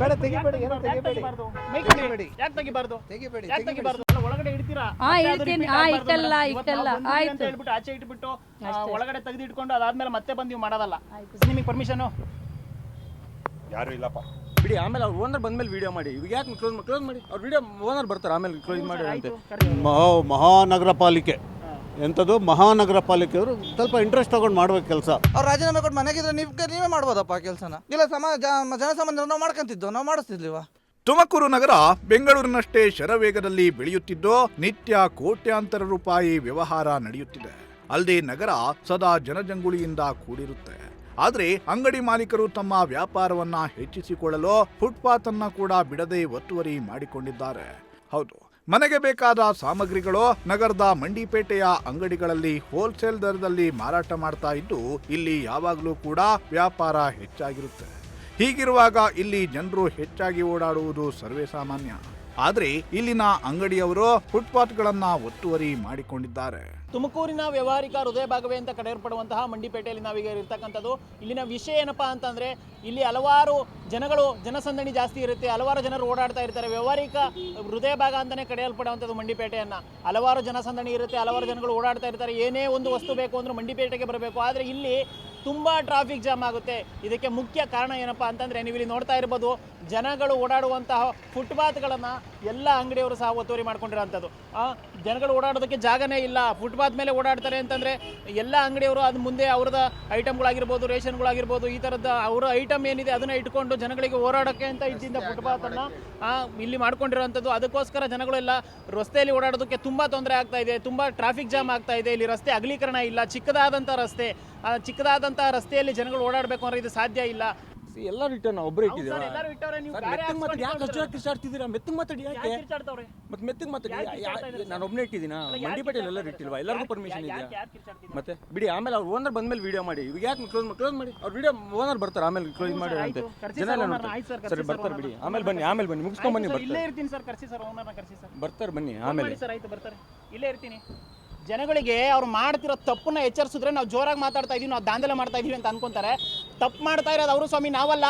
ಬೇಡ ತೆಗಿಬೇಡಿ ಏನೋ ತೆಗಿಬೇಡಿ. ತೆಗಿಬಾರ್ದು? ಮೈಕ್ ತೆಗಿಬೇಡಿ. ಯಾಕೆ ತೆಗಿಬಾರ್ದು? ತೆಗಿಬೇಡಿ ಯಾಕೆ ತೆಗಿಬೇಡಿ. ತೆಗಿಬಾರ್ದು? ಅಲ್ಲ, ಒಳಗಡೆ ಇಡ್ತೀರಾ? ಹಾ, ಮತ್ತೆ ಅದು ಇಡ್ತೀನಿ. repeat ಹಾ, ಆಗ್ಬಾರ್ದು ಇಕ್ಕಲ್ಲ, madam. ಇವತ್ತು ನಾವು ಇಕ್ಕಲ್ಲ. ಅಂತ ಆಯ್ತು. ಹೇಳ್ಬಿಟ್ಟು ಆಚೆ ಇಟ್ಬಿಟ್ಟು ಆ, ಒಳಗಡೆ ತೆಗೆದು ಇಟ್ಕೊಂಡು ಅದಾದ್ಮೇಲೆ ಮತ್ತೆ ಬಂದು ನೀವು ಮಾಡೋದಲ್ಲ. ನಿಮಗೆ ಪರ್ಮಿಷನ್ ಯಾರು ಇಲ್ಲಪ್ಪ. ಬಿಡಿ ಆಮೇಲೆ ಅವ್ರು ಓನರ್ ಬಂದ್ಮೇಲೆ ವಿಡಿಯೋ ಮಾಡಿ. ಇವಾಗ ಯಾಕೆ ಕ್ಲೋಸ್ ಕ್ಲೋಸ್ ಮಾಡಿ? ಅವ್ರು ವಿಡಿಯೋ ಓನರ್ ಬರ್ತಾರೆ ಆಮೇಲೆ ಕ್ಲೋಸ್ ಮಾಡಿ ಅಂತ ಮಹಾ ಮಹಾನಗರ ಪಾಲಿಕೆ ಎಂಥದ್ದು ಮಹಾನಗರ ಪಾಲಿಕೆಯವರು ಸ್ವಲ್ಪ ಇಂಟ್ರೆಸ್ಟ್ ತಗೊಂಡು ಮಾಡ್ಬೇಕು ಕೆಲಸ. ಅವ್ರು ರಾಜೀನಾಮೆ ಕೊಟ್ಟು ಮನೆಗಿದ್ರೆ ನೀವು ನೀವೇ ಮಾಡ್ಬೋದಪ್ಪ ಕೆಲಸನ? ಇಲ್ಲ ಸಮಾಜ ಜನಸಾಮಾನ್ಯರು ನಾವು ಮಾಡ್ಕೊಂತಿದ್ದು? ನಾವು ಮಾಡಿಸ್ತಿದ್ಲಿವಾ? ತುಮಕೂರು ನಗರ ಬೆಂಗಳೂರಿನಷ್ಟೇ ಶರವೇಗದಲ್ಲಿ ಬೆಳೆಯುತ್ತಿದ್ದು ನಿತ್ಯ ಕೋಟ್ಯಾಂತರ ರೂಪಾಯಿ ವ್ಯವಹಾರ ನಡೆಯುತ್ತಿದೆ. ಅಲ್ಲದೆ ನಗರ ಸದಾ ಜನಜಂಗುಳಿಯಿಂದ ಕೂಡಿರುತ್ತೆ. ಆದರೆ ಅಂಗಡಿ ಮಾಲೀಕರು ತಮ್ಮ ವ್ಯಾಪಾರವನ್ನ ಹೆಚ್ಚಿಸಿಕೊಳ್ಳಲು ಫುಟ್ಪಾತ್ ಅನ್ನ ಕೂಡ ಬಿಡದೆ ಒತ್ತುವರಿ ಮಾಡಿಕೊಂಡಿದ್ದಾರೆ. ಹೌದು ಮನೆಗೆ ಬೇಕಾದ ಸಾಮಗ್ರಿಗಳು ನಗರದ ಮಂಡಿಪೇಟೆಯ ಅಂಗಡಿಗಳಲ್ಲಿ ಹೋಲ್ಸೇಲ್ ದರದಲ್ಲಿ ಮಾರಾಟ ಮಾಡ್ತಾ ಇದ್ದು, ಇಲ್ಲಿ ಯಾವಾಗಲೂ ಕೂಡ ವ್ಯಾಪಾರ ಹೆಚ್ಚಾಗಿರುತ್ತೆ. ಹೀಗಿರುವಾಗ ಇಲ್ಲಿ ಜನರು ಹೆಚ್ಚಾಗಿ ಓಡಾಡುವುದು ಸರ್ವೇ ಸಾಮಾನ್ಯ. ಆದರೆ ಇಲ್ಲಿನ ಅಂಗಡಿಯವರು ಫುಟ್ಪಾತ್ಗಳನ್ನ ಒತ್ತುವರಿ ಮಾಡಿಕೊಂಡಿದ್ದಾರೆ. ತುಮಕೂರಿನ ವ್ಯವಹಾರಿಕ ಹೃದಯ ಭಾಗವೇ ಅಂತ ಕರೆಯಲ್ಪಡುವಂತಹ ಮಂಡಿಪೇಟೆಯಲ್ಲಿ ನಾವೀಗ ಇರ್ತಕ್ಕಂಥದ್ದು. ಇಲ್ಲಿನ ವಿಷಯ ಏನಪ್ಪಾ ಅಂತಂದ್ರೆ, ಇಲ್ಲಿ ಹಲವಾರು ಜನಗಳು, ಜನಸಂದಣಿ ಜಾಸ್ತಿ ಇರುತ್ತೆ. ಹಲವಾರು ಜನರು ಓಡಾಡ್ತಾ ಇರ್ತಾರೆ. ವ್ಯವಹಾರಿಕ ಹೃದಯ ಭಾಗ ಅಂತಾನೆ ಕಡೆಯಲ್ಪಡುವಂಥದ್ದು ಮಂಡಿಪೇಟೆಯನ್ನ. ಹಲವಾರು ಜನಸಂದಣಿ ಇರುತ್ತೆ, ಹಲವಾರು ಜನಗಳು ಓಡಾಡ್ತಾ ಇರ್ತಾರೆ. ಏನೇ ಒಂದು ವಸ್ತು ಬೇಕು ಅಂದ್ರೆ ಮಂಡಿಪೇಟೆಗೆ ಬರಬೇಕು. ಆದರೆ ಇಲ್ಲಿ ತುಂಬಾ ಟ್ರಾಫಿಕ್ ಜಾಮ್ ಆಗುತ್ತೆ. ಇದಕ್ಕೆ ಮುಖ್ಯ ಕಾರಣ ಏನಪ್ಪಾ ಅಂತಂದ್ರೆ ನೀವು ಇಲ್ಲಿ ನೋಡ್ತಾ ಇರ್ಬೋದು, ಜನಗಳು ಓಡಾಡುವಂತಹ ಫುಟ್ಪಾತ್ಗಳನ್ನು ಎಲ್ಲ ಅಂಗಡಿಯವರು ಸಹ ಒತ್ತುವರಿ ಮಾಡ್ಕೊಂಡಿರೋಂಥದ್ದು. ಜನಗಳು ಓಡಾಡೋದಕ್ಕೆ ಜಾಗನೇ ಇಲ್ಲ. ಫುಟ್ಪಾತ್ ಮೇಲೆ ಓಡಾಡ್ತಾರೆ ಅಂತಂದ್ರೆ ಎಲ್ಲ ಅಂಗಡಿಯವರು ಅದು ಮುಂದೆ ಅವ್ರದ ಐಟಮ್ಗಳಾಗಿರ್ಬೋದು ರೇಷನ್ಗಳಾಗಿರ್ಬೋದು ಈ ಥರದ ಅವರ ಐಟಮ್ ಏನಿದೆ ಅದನ್ನ ಇಟ್ಕೊಂಡು ಜನಗಳಿಗೆ ಓಡಾಡೋಕ್ಕೆ ಅಂತ ಇದ್ದಿಂದ ಫುಟ್ಪಾತನ್ನು ಇಲ್ಲಿ ಮಾಡ್ಕೊಂಡಿರೋಂಥದ್ದು. ಅದಕ್ಕೋಸ್ಕರ ಜನಗಳೆಲ್ಲ ರಸ್ತೆಯಲ್ಲಿ ಓಡಾಡೋದಕ್ಕೆ ತುಂಬ ತೊಂದರೆ ಆಗ್ತಾ ಇದೆ. ತುಂಬ ಟ್ರಾಫಿಕ್ ಜಾಮ್ ಆಗ್ತಾ ಇದೆ. ಇಲ್ಲಿ ರಸ್ತೆ ಅಗಲೀಕರಣ ಇಲ್ಲ. ಚಿಕ್ಕದಾದಂಥ ರಸ್ತೆ ಚಿಕ್ಕದಾದಂಥ ರಸ್ತೆಯಲ್ಲಿ ಜನಗಳು ಓಡಾಡಬೇಕು ಅಂದ್ರೆ ಇದು ಸಾಧ್ಯ ಇಲ್ಲ. ಎಲ್ಲ ರಿಟರ್ನ್ ಒಬ್ಬರೇ ಇಟ್ಟಿದ್ದೀರ? ಸರ್, ಎಲ್ಲರೂ ಇಟ್ಟವ್ರೆ, ನೀವು ಸರ್ ಮೆತ್ತಗೆ ಮಾತಾಡಿ ಯಾಕೆ ಹಾಕ್ಸ್ಕೊಂಡು ಕಿರ್ಚಾಡ್ತಿದ್ದೀರಾ? ಮೆತ್ತಗೆ ಮಾತಾಡಿ ಯಾಕೆ? ಯಾಕೆ ಕಿರ್ಚಾಡ್ತವ್ರೆ? ಮತ್ತೆ ಮೆತ್ತಗೆ ಮಾತಾಡಿ ಯಾಕೆ ಕಿರ್ಚಾಡ್ತಾ ಇದ್ದಾರೆ ನಾನು ಒಬ್ಬನೇ ಇಟ್ಟಿದ್ದೀನಾ? ಮಂಡಿ ಯಾಕೆ ಮಂಡಿಪೇಟೆಯಲ್ಲಿ ಎಲ್ಲರೂ ಇಟ್ಟಿಲ್ವಾ? ಎಲ್ಲರಿಗೂ ಯಾಕೆ- ಪರ್ಮಿಷನ್ ಯಾಕೆ- ಇದೆಯಾ? ಯಾಕೆ ಕಿರ್ಚಾಡ್ತಿದ್ದಾರೆ? ಮತ್ತೆ ಬಿಡಿ ಆಮೇಲೆ ಅವ್ರು ಓನರ್ ಬಂದ್ಮೇಲೆ ವಿಡಿಯೋ ಮಾಡಿ. ಇವಾಗ ಯಾಕೆ ಕ್ಲೋಸ್ ಕ್ಲೋಸ್ ಮಾಡಿ? ಅವ್ರು ವಿಡಿಯೋ ಓನರ್ ಬರ್ತಾರೆ ಆಮೇಲೆ ಕ್ಲೋಸ್ ಮಾಡಿ ಅಂತ ಅಂತೆ. ಆಯ್ತು. ಕರ್ಸಿ ಜನ ಸರ್ ಎಲ್ಲ ಆಯ್ತು ಬರ್ತಾರೆ ಬಿಡಿ. ಆಮೇಲೆ ಬನ್ನಿ ಆಮೇಲೆ ಬನ್ನಿ ಮುಗಿಸ್ಕೊಂಡ್ ಬನ್ನಿ ಆಯ್ತು ಇಲ್ಲೇ ಬರ್ತಾರೆ ಇರ್ತೀನಿ ಸರ್ ಕರ್ಸಿ ಸರ್ ಓನರ್ನ ಕರ್ಸಿ ಸರ್. ಬರ್ತಾರೆ ಬನ್ನಿ ಆಮೇಲೆ. ಸರ್ ಆಯ್ತು ಬರ್ತಾರೆ. ಇಲ್ಲೇ ಇರ್ತೀನಿ. ಜನಗಳಿಗೆ ಅವ್ರು ಮಾಡ್ತಿರೋ ತಪ್ಪನ್ನ ಎಚ್ಚರಿಸಿದ್ರೆ ನಾವು ಜೋರಾಗಿ ಮಾತಾಡ್ತಾ ಇದೀವಿ ನಾವು ದಾಂಧಲೆ ಮಾಡ್ತಾ ಇದೀವಿ ಅಂತ ಅನ್ಕೊಂತಾರೆ. ತಪ್ಪು ಮಾಡ್ತಾ ಇರೋದು ಅವರು ಸ್ವಾಮಿ ನಾವಲ್ಲ.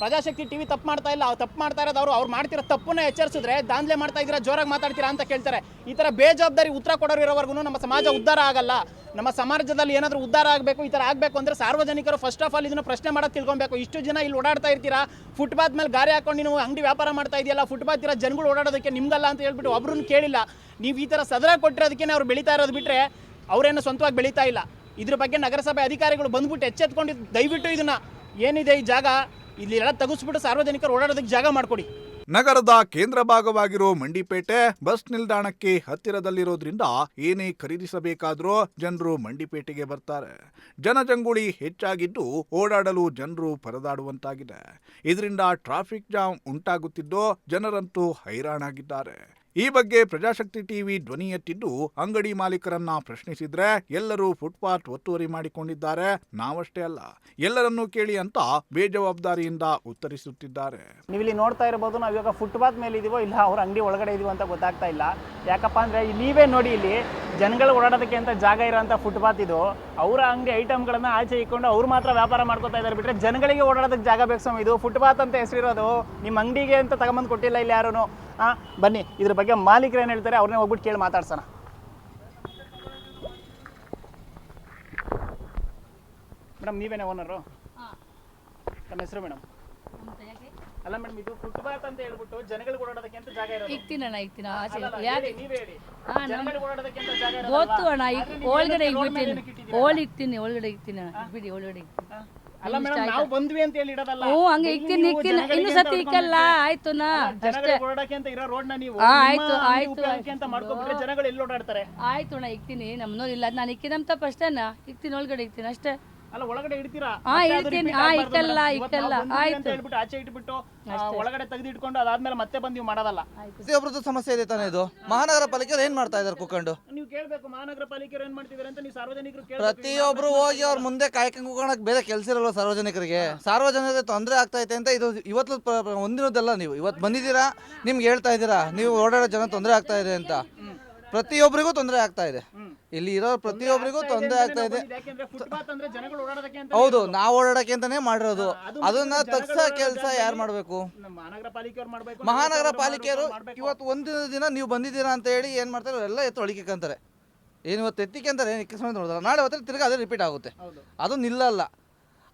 ಪ್ರಜಾಶಕ್ತಿ ಟಿವಿ ತಪ್ಪು ಮಾಡ್ತಾ ಇಲ್ಲ ಅವ್ರು ತಪ್ಪು ಮಾಡ್ತಾ ಇರೋದು ಅವರು ಅವ್ರು ಮಾಡ್ತಿರೋ ತಪ್ಪನ್ನ ಎಚ್ಚರಿಸಿದ್ರೆ ದಾಂಧಲೆ ಮಾಡ್ತಾ ಇದ್ದೀರಾ ಜೋರಾಗಿ ಮಾತಾಡ್ತೀರಾ ಅಂತ ಕೇಳ್ತಾರೆ. ಈ ಥರ ಬೇಜವಾಬ್ದಾರಿ ಉತ್ತರ ಕೊಡೋರು ಇರೋವರೆಗೂ ನಮ್ಮ ಸಮಾಜ ಉದ್ಧಾರ ಆಗಲ್ಲ. ನಮ್ಮ ಸಮಾಜದಲ್ಲಿ ಏನಾದರೂ ಉದ್ಧಾರ ಆಗಬೇಕು ಈ ಥರ ಆಗಬೇಕು ಅಂದರೆ ಸಾರ್ವಜನಿಕರು ಫಸ್ಟ್ ಆಫ್ ಆಲ್ ಇದನ್ನು ಪ್ರಶ್ನೆ ಮಾಡೋದು ತಿಳ್ಕೊಬೇಕು. ಇಷ್ಟು ಜನ ಇಲ್ಲಿ ಓಡಾಡ್ತಾ ಇರ್ತೀರಾ? ಫುಟ್ಪಾತ್ ಮೇಲೆ ಗಾರಿ ಹಾಕೊಂಡು ನೀವು ಅಂಗಡಿ ವ್ಯಾಪಾರ ಮಾಡ್ತಾ ಇದೆಯಲ್ಲ ಫುಟ್ಪಾತ್ ಇರೋ ಜನಗಳು ಓಡಾಡೋದಕ್ಕೆ ನಿಮ್ಗಲ್ಲ ಅಂತ ಹೇಳ್ಬಿಟ್ಟು ಒಬ್ರನ್ನ ಕೇಳಿಲ್ಲ. ನೀವು ಈ ಥರ ಸದರ ಕೊಟ್ಟಿರೋದಕ್ಕೆ ಅವ್ರು ಬೆಳೀತಾ ಇರೋದು ಬಿಟ್ಟರೆ ಅವರೇನು ಸ್ವಂತವಾಗಿ ಬೆಳೀತಾ ಇಲ್ಲ. ಇದ್ರ ಬಗ್ಗೆ ನಗರಸಭೆ ಅಧಿಕಾರಿಗಳು ಬಂದ್ಬಿಟ್ಟು ಎಚ್ಚೆತ್ಕೊಂಡು ದಯವಿಟ್ಟು ಇದನ್ನ ಏನಿದೆ ಈ ಜಾಗ? ಇಲ್ಲಿ ಎಲ್ಲ ತೆಗೆಸ್ಬಿಟ್ಟು ಸಾರ್ವಜನಿಕರು ಓಡಾಡೋದಕ್ಕೆ ಜಾಗ ಮಾಡಿಕೊಡಿ. ನಗರದ ಕೇಂದ್ರ ಭಾಗವಾಗಿರೋ ಮಂಡಿಪೇಟೆ ಬಸ್ ನಿಲ್ದಾಣಕ್ಕೆ ಹತ್ತಿರದಲ್ಲಿರೋದ್ರಿಂದ ಏನೇ ಖರೀದಿಸಬೇಕಾದ್ರೂ ಜನರು ಮಂಡಿಪೇಟೆಗೆ ಬರ್ತಾರೆ. ಜನಜಂಗುಳಿ ಹೆಚ್ಚಾಗಿದ್ದು ಓಡಾಡಲು ಜನರು ಪರದಾಡುವಂತಾಗಿದೆ. ಇದರಿಂದ ಟ್ರಾಫಿಕ್ ಜಾಮ್ ಉಂಟಾಗುತ್ತಿದ್ದು ಜನರಂತೂ ಹೈರಾಣಾಗಿದ್ದಾರೆ. ಈ ಬಗ್ಗೆ ಪ್ರಜಾಶಕ್ತಿ ಟಿವಿ ಧ್ವನಿ ಎತ್ತಿದ್ದು ಅಂಗಡಿ ಮಾಲೀಕರನ್ನ ಪ್ರಶ್ನಿಸಿದ್ರೆ ಎಲ್ಲರೂ ಫುಟ್ಪಾತ್ ಒತ್ತುವರಿ ಮಾಡಿಕೊಂಡಿದ್ದಾರೆ. ನಾವಷ್ಟೇ ಅಲ್ಲ, ಎಲ್ಲರನ್ನೂ ಕೇಳಿ ಅಂತ ಬೇಜವಾಬ್ದಾರಿಯಿಂದ ಉತ್ತರಿಸುತ್ತಿದ್ದಾರೆ. ನೀವು ಇಲ್ಲಿ ನೋಡ್ತಾ ಇರಬಹುದು ನಾವು ಇವಾಗ ಫುಟ್ಪಾತ್ ಮೇಲೆ ಇದೀವೋ ಇಲ್ಲ ಅವ್ರ ಅಂಗಡಿ ಒಳಗಡೆ ಇದೀವೋ ಅಂತ ಗೊತ್ತಾಗ್ತಾ ಇಲ್ಲ. ಯಾಕಪ್ಪ ಅಂದ್ರೆ ನೀವೇ ನೋಡಿ ಇಲ್ಲಿ ಜನಗಳು ಓಡಾಡೋದಕ್ಕೆ ಅಂತ ಜಾಗ ಇರೋಂಥ ಫುಟ್ಪಾತ್ ಇದು. ಅವರ ಅಂಗಡಿ ಐಟಮ್ಗಳನ್ನ ಆಚೆ ಇಕ್ಕೊಂಡು ಅವ್ರು ಮಾತ್ರ ವ್ಯಾಪಾರ ಮಾಡ್ಕೊತಾ ಇದ್ದಾರೆ ಬಿಟ್ಟರೆ ಜನಗಳಿಗೆ ಓಡಾಡೋದಕ್ಕೆ ಜಾಗ ಬೇಕು ಸ್ವಾಮಿ. ಇದು ಫುಟ್ಪಾತ್ ಅಂತ ಹೆಸರಿರೋದು. ನಿಮ್ಮ ಅಂಗಡಿಗೆ ಅಂತ ತಗೊಂಬಂದು ಕೊಟ್ಟಿಲ್ಲ ಇಲ್ಲಿ ಯಾರೂ ಹಾಂ ಬನ್ನಿ ಇದ್ರ ಬಗ್ಗೆ ಮಾಲೀಕರು ಏನು ಹೇಳ್ತಾರೆ ಅವ್ರನ್ನೇ ಹೋಗ್ಬಿಟ್ಟು ಕೇಳಿ ಮಾತಾಡ್ಸೋಣ. ಮೇಡಮ್ ನೀವೇನೇ ಓನರು ತಮ್ಮ ಹೆಸರು ಮೇಡಮ್? ಅಲ್ಲ ಮೇಡಮ್ ಇದು ಫುಟ್ಪಾತ್ ಅಂತ ಹೇಳ್ಬಿಟ್ಟು ಜನಗಳಿಗೆ ಓಡಾಡೋದಕ್ಕೆ ಅಂತ ಜಾಗ ಇರೋದು? ಇಕ್ತೀನಿ ಅಣ್ಣ ಇಕ್ತೀನಿ. ಆಚೆ ಯಾಕೆ? ನೀವೇ ಹೇಳಿ. ಹಾ, ನಮ್- ಜನಗಳಿಗೆ ಓಡಾಡೋದಕ್ಕೆ ಅಂತ ಜಾಗ ಇರೋದು ಗೊತ್ತು ಅಣ್ಣ ಈಗ ಓಳ್ಗಡೆ ಇಕ್ತಿನಿ ಒಳಗಡೆ ಇಕ್ತಿನಿ ಒಳಗಡೆ ಇಕ್ತೀನಿ ಅಣ್ಣ. ಬಿಡಿ ಒಳಗಡೆ ಇಕ್ತೀನಿ. ಹಾ? ಅಲ್ಲ ಮೇಡಮ್ ನಾವು ಬಂದ್ವಿ ಅಂತ ಹೇಳಿ ಇಡೋದಲ್ಲ. ಹ್ಞೂ ಹಂಗೆ ಇಲ್ಲಿ ಇಕ್ತೀನಿ ಇಕ್ತೀನಿ ಇನ್ನು ಸತಿ ಇಕ್ಕಲ್ಲ ಆಯ್ತು ನಾ ಅಷ್ಟೇ. ಓಡಾಡಕ್ಕೆ ಅಂತ ಇರೋ ರೋಡ್ನ ನೀವು ನಿಮ್ಮ ಆಯ್ತು, ಆಯ್ತು, ಉಪಯೋಗಕ್ಕೆ ಅಂತ ಆಯ್ತು. ಮಾಡ್ಕೊಬಿಟ್ರೆ ಜನಗಳು ಎಲ್ಲಿ ಓಡಾಡ್ತಾರೆ? ಆಯ್ತು ಅಣ್ಣ ಇಕ್ತೀನಿ. ನಮ್ಮನೂ ಇಲ್ಲ ನಾನು ಇಕ್ಕಿದಂತ ಅಷ್ಟೇನಾ ಇಕ್ತೀನಿ ಒಳಗಡೆ ಇಕ್ತೀನಿ ಅಷ್ಟೇ. ಅಲ್ಲ ಒಳಗಡೆ ಇಡ್ತೀರಾ? ಹಾ, ಇಡ್ತೀನಿ. ಹಾ. ಬಂದ್ವಿ ಅಂತ ಆಯ್ತು. ಹೇಳ್ಬಿಟ್ಟು ಆಚೆ ಇಟ್ಬಿಟ್ಟು ಒಳಗಡೆ ತೆಗೆದು ಇಟ್ಕೊಂಡು ಅದಾದ್ಮೇಲೆ ಮತ್ತೆ ಬಂದು ನೀವು ಮಾಡೋದಲ್ಲ. ಪ್ರತಿಯೊಬ್ಬರದ್ದು ಸಮಸ್ಯೆ ಇದೆ ತಾನೇ ಇದು? ಮಹಾನಗರ ಪಾಲಿಕೆಯವ್ರು ಏನ್ ಮಾಡ್ತಾ ಇದಾರೆ ಕುಕೊಂಡು? ನೀವು ಕೇಳ್ಬೇಕು ಮಹಾನಗರ ಪಾಲಿಕೆ ಏನ್ ಮಾಡ್ತಿದಾರೆ ಅಂತ ನೀವು ಸಾರ್ವಜನಿಕರು. ಪ್ರತಿಯೊಬ್ರು ಹೋಗಿ ಅವ್ರ ಮುಂದೆ ಕಾಯ್ಕೊಂಡು ಕೂತ್ಕೊಳಕ್ ಬೇರೆ ಕೆಲಸ ಇರಲ್ಲ ಸಾರ್ವಜನಿಕರಿಗೆ? ಸಾರ್ವಜನಿಕರಿಗೆ ತೊಂದರೆ ಆಗ್ತಾ ಇದೆ ಅಂತ ಇದು ಇವತ್ತು ಪ್ರ- ಪ್ರ- ನೀವು. ಇವತ್ತು ಬಂದಿದ್ದೀರಾ ನಿಮ್ಗೆ ಹೇಳ್ತಾ ಇದ್ದೀರಾ ನೀವು ಓಡಾಡೋ ಜನ ತೊಂದರೆ ಆಗ್ತಾ ಇದೆ ಅಂತ. ಪ್ರತಿಯೊಬ್ಬರಿಗೂ ತೊಂದರೆ ಆಗ್ತಾ ಇದೆ. ಇಲ್ಲಿ ಇರೋ ಪ್ರತಿಯೊಬ್ಬರಿಗೂ ತೊಂದರೆ ಆಗ್ತಾ ಇದೆ. ಹೌದು ನಾವು ಓಡಾಡಕ್ಕೆ ಅಂತಾನೆ ಮಾಡಿರೋದು. ಅದು ಅದನ್ನ ತಕ್ಷ ತಗ್ಸೋ ಕೆಲಸ ಯಾರು ಮಾಡಬೇಕು? ಮಹಾನಗರ ಪಾಲಿಕೆಯವ್ರು ಇವತ್ತು ಒಂದು ದಿನ ನೀವು ಬಂದಿದ್ದೀರಾ ಅಂತ ಹೇಳಿ ಏನು ಮಾಡ್ತಾರೆ? ಎಲ್ಲ ಎತ್ತು ಒಳಿಕೆಂತಾರೆ ಏನು ಇವತ್ತು ಎತ್ತಿಕೆ ಅಂತಾರೆ? ಏನು ನೋಡಿದ್ರೆ ನಾಳೆ ಹೊತ್ತಿಗೆ ತಿರ್ಗಿ ಅದೇ ರಿಪೀಟ್ ಆಗುತ್ತೆ. ಅದು ನಿಲ್ಲಲ್ಲ.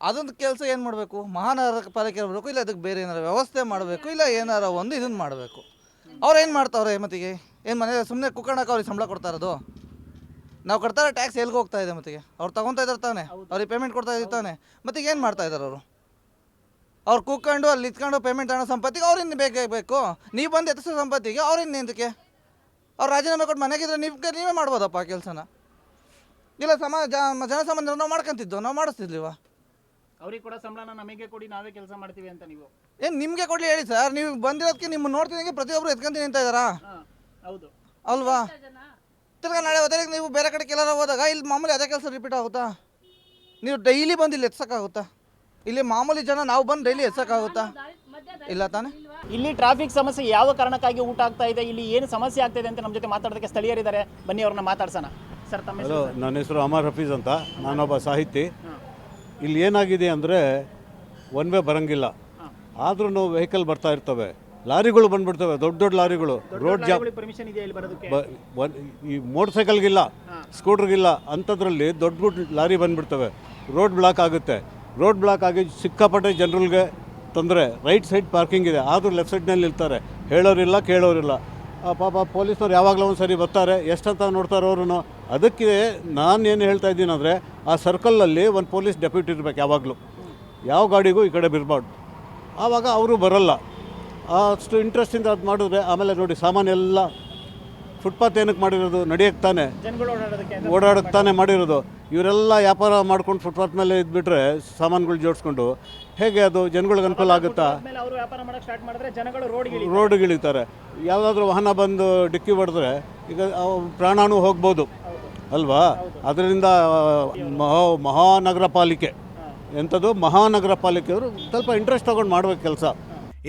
ಅದೊಂದು ಕೆಲಸ ಏನು ಮಾಡಬೇಕು? ಮಹಾನಗರ ಪಾಲಿಕೆ ಇರಬೇಕು ಇಲ್ಲ ಅದಕ್ಕೆ ಬೇರೆ ಏನಾರ ವ್ಯವಸ್ಥೆ ಮಾಡಬೇಕು ಇಲ್ಲ ಏನಾರ ಒಂದು ಇದನ್ನು ಮಾಡಬೇಕು. ಅವ್ರು ಏನು ಮಾಡ್ತಾವ್ರೆ ಮತ್ತಿಗೆ ಏನು ಮನೆ ಸುಮ್ಮನೆ ಕುಕ್ಕಣಕ್ಕೆ ಅವ್ರಿಗೆ ಸಂಬಳ ಕೊಡ್ತಾ ಇರೋದು? ನಾವು ಕಟ್ತಾರೆ ಟ್ಯಾಕ್ಸ್ ಎಲ್ಲಿಗೆ ಹೋಗ್ತಾ ಇದೆ ಮತ್ತೆ ಅವ್ರು ತಗೊತಾ ಇದ್ದಾರೆ ತಾನೆ. ಅವ್ರಿಗೆ ಪೇಮೆಂಟ್ ಕೊಡ್ತಾ ಇದ್ದಾರೆ ತಾನೆ. ಮತ್ತೆ ಏನು ಮಾಡ್ತಾ ಇದ್ದಾರೆ ಅವರು? ಅವ್ರು ಕೂತ್ಕೊಂಡು ಅಲ್ಲಿ ಇತ್ಕೊಂಡು ಪೇಮೆಂಟ್ ಅನ್ನೋ ಸಂಪತ್ತಿಗೆ ಅವ್ರಿಂದ ಬೇಕೇ ಬೇಕು. ನೀವು ಬಂದು ಎತ್ತಿಸೋ ಸಂಪತ್ತಿಗೆ ಅವ್ರಿಂದ ಎಂತಕ್ಕೆ? ಅವ್ರು ರಾಜೀನಾಮೆ ಕೊಟ್ಟು ಮನೆಗಿದ್ರೆ ನೀವು ನೀವೇ ಮಾಡ್ಬೋದಪ್ಪ ಆ ಕೆಲಸನ? ಇಲ್ಲ ಸಮಾಜ ಜನಸಾಮಾನ್ಯರು ನಾವು ಮಾಡ್ಕೊಂತಿದ್ದು? ನಾವು ಮಾಡಿಸ್ತಿದ್ಲಿವಾ? ಅವ್ರಿಗೆ ಕೂಡ ಸಂಬಳನ ನಮಗೆ ಕೊಡಿ ನಾವೇ ಕೆಲಸ ಮಾಡ್ತೀವಿ ಅಂತ ನೀವು. ಏನು ನಿಮಗೆ ಕೊಡಲಿ ಹೇಳಿ ಸರ್. ನೀವು ಬಂದಿರೋದಕ್ಕೆ ನಿಮ್ಮ ನೋಡ್ತೀನಿ ಪ್ರತಿಯೊಬ್ಬರು ಎತ್ಕೊಂತೀನಿ ಅಂತ ಇದ್ದಾರಾ ಹೌದು. ಅಲ್ವಾ? ತಿರ್ಗಾ ನಾಳೆ ಹೋದಾಗ ನೀವು ಬೇರೆ ಕಡೆ ಕೆಲರ ಹೋದಾಗ ಇಲ್ಲಿ ಮಾಮೂಲಿ ಅದೇ ಕೆಲಸ ರಿಪೀಟ್ ಆಗುತ್ತಾ? ನೀವು ಡೈಲಿ ಬಂದು ಇಲ್ಲಿ ಎತ್ಸೋಕ್ಕಾಗುತ್ತಾ? ಇಲ್ಲಿ ಮಾಮೂಲಿ ಜನ ನಾವು ಬಂದು ಡೈಲಿ ಎತ್ಸೋಕ್ಕಾಗುತ್ತಾ? ಇಲ್ಲ ತಾನೆ? ಇಲ್ಲಿ ಟ್ರಾಫಿಕ್ ಸಮಸ್ಯೆ ಯಾವ ಕಾರಣಕ್ಕಾಗಿ ಊಟ ಆಗ್ತಾ ಇದೆ? ಇಲ್ಲಿ ಏನು ಸಮಸ್ಯೆ ಆಗ್ತಾ ಇದೆ ಅಂತ ನಮ್ಮ ಜೊತೆ ಮಾತಾಡೋದಕ್ಕೆ ಸ್ಥಳೀಯರಿದ್ದಾರೆ. ಬನ್ನಿ ಅವ್ರನ್ನ ಮಾತಾಡ್ಸೋಣ. ಸರ್ ತಮ್ಮ ಹಲೋ ಹೆಸರು? ನನ್ನ ಹೆಸರು ಅಮರ್ ಹಫೀಜ್ ಅಂತ. ನಾನೊಬ್ಬ ಸಾಹಿತಿ. ಇಲ್ಲಿ ಏನಾಗಿದೆ ಅಂದರೆ ಒನ್ ವೇ ಬರಂಗಿಲ್ಲ. ಆದ್ರೂ ವೆಹಿಕಲ್ ಬರ್ತಾ ಇರ್ತವೆ. ಲಾರಿಗಳು ಬಂದ್ಬಿಡ್ತವೆ ದೊಡ್ಡ ದೊಡ್ಡ ಲಾರಿಗಳು. ರೋಡ್ ಜಾಮ್ ಪರ್ಮಿಷನ್ ಇದೆಯಾ ಇಲ್ಲಿ ಬರೋದಕ್ಕೆ? ಬ- ಒಂದ್- ಈ ಮೋಟರ್ ಸೈಕಲ್ಗಿಲ್ಲ ಸ್ಕೂಟ್ರಿಗಿಲ್ಲ ಅಂಥದ್ರಲ್ಲಿ ದೊಡ್ಡ ದೊಡ್ಡ ಲಾರಿ ಬಂದ್ಬಿಡ್ತವೆ. ರೋಡ್ ಬ್ಲಾಕ್ ಆಗುತ್ತೆ. ರೋಡ್ ಬ್ಲಾಕ್ ಆಗಿ ಸಿಕ್ಕಾಪಟ್ಟೆ ಜನರಲ್ಗೆ ತೊಂದರೆ. ರೈಟ್ ಸೈಡ್ ಪಾರ್ಕಿಂಗ್ ಇದೆ. ಆದರೂ ಲೆಫ್ಟ್ ಸೈಡ್ನಲ್ಲಿ ಇರ್ತಾರೆ ಹೇಳೋರಿಲ್ಲ ಕೇಳೋರಿಲ್ಲ. ಆ ಪಾಪ ಪೊಲೀಸ್ನವ್ರು ಯಾವಾಗಲೂ ಒಂದು ಸರಿ ಬರ್ತಾರೆ. ಎಷ್ಟಂತ ನೋಡ್ತಾರೋ ಅವ್ರೂ ಅದಕ್ಕೆ ನಾನು ಏನು ಹೇಳ್ತಾ ಇದ್ದೀನಿ ಅಂದರೆ ಆ ಸರ್ಕಲಲ್ಲಿ ಒಂದು ಪೊಲೀಸ್ ಡೆಪ್ಯೂಟಿ ಇರಬೇಕು ಯಾವಾಗಲೂ. ಯಾವ ಗಾಡಿಗೂ ಈ ಕಡೆ ಬಿರಬಾರ್ದು. ಆವಾಗ ಅವರು ಬರಲ್ಲ. ಅಷ್ಟು ಇಂಟ್ರೆಸ್ಟಿಂದ ಅದು ಮಾಡಿದ್ರೆ ಆಮೇಲೆ ನೋಡಿ ಸಾಮಾನೆಲ್ಲ ಫುಟ್ಪಾತ್ ಏನಕ್ಕೆ ಮಾಡಿರೋದು ನಡೆಯಕ್ಕೆ ತಾನೆ. ಓಡಾಡಕ್ಕೆ ತಾನೇ ಮಾಡಿರೋದು. ಇವರೆಲ್ಲ ವ್ಯಾಪಾರ ಮಾಡ್ಕೊಂಡು ಫುಟ್ಪಾತ್ ಮೇಲೆ ಇದ್ಬಿಟ್ರೆ ಸಾಮಾನುಗಳು ಜೋಡಿಸ್ಕೊಂಡು ಹೇಗೆ ಅದು ಜನಗಳಿಗೆ ಅನುಕೂಲ ಆಗುತ್ತಾ? ರೋಡ್ಗಿಳಿತಾರೆ ಯಾವುದಾದ್ರೂ ವಾಹನ ಬಂದು ಡಿಕ್ಕಿ ಹೊಡೆದ್ರೆ ಈಗ ಪ್ರಾಣನೂ ಹೋಗ್ಬೋದು. ಅಲ್ವಾ? ಅದರಿಂದ ಮಹಾ ಮಹಾನಗರ ಪಾಲಿಕೆ ಎಂಥದ್ದು? ಮಹಾನಗರ ಪಾಲಿಕೆಯವರು ಸ್ವಲ್ಪ ಇಂಟ್ರೆಸ್ಟ್ ತಗೊಂಡು ಮಾಡ್ಬೇಕು ಕೆಲಸ.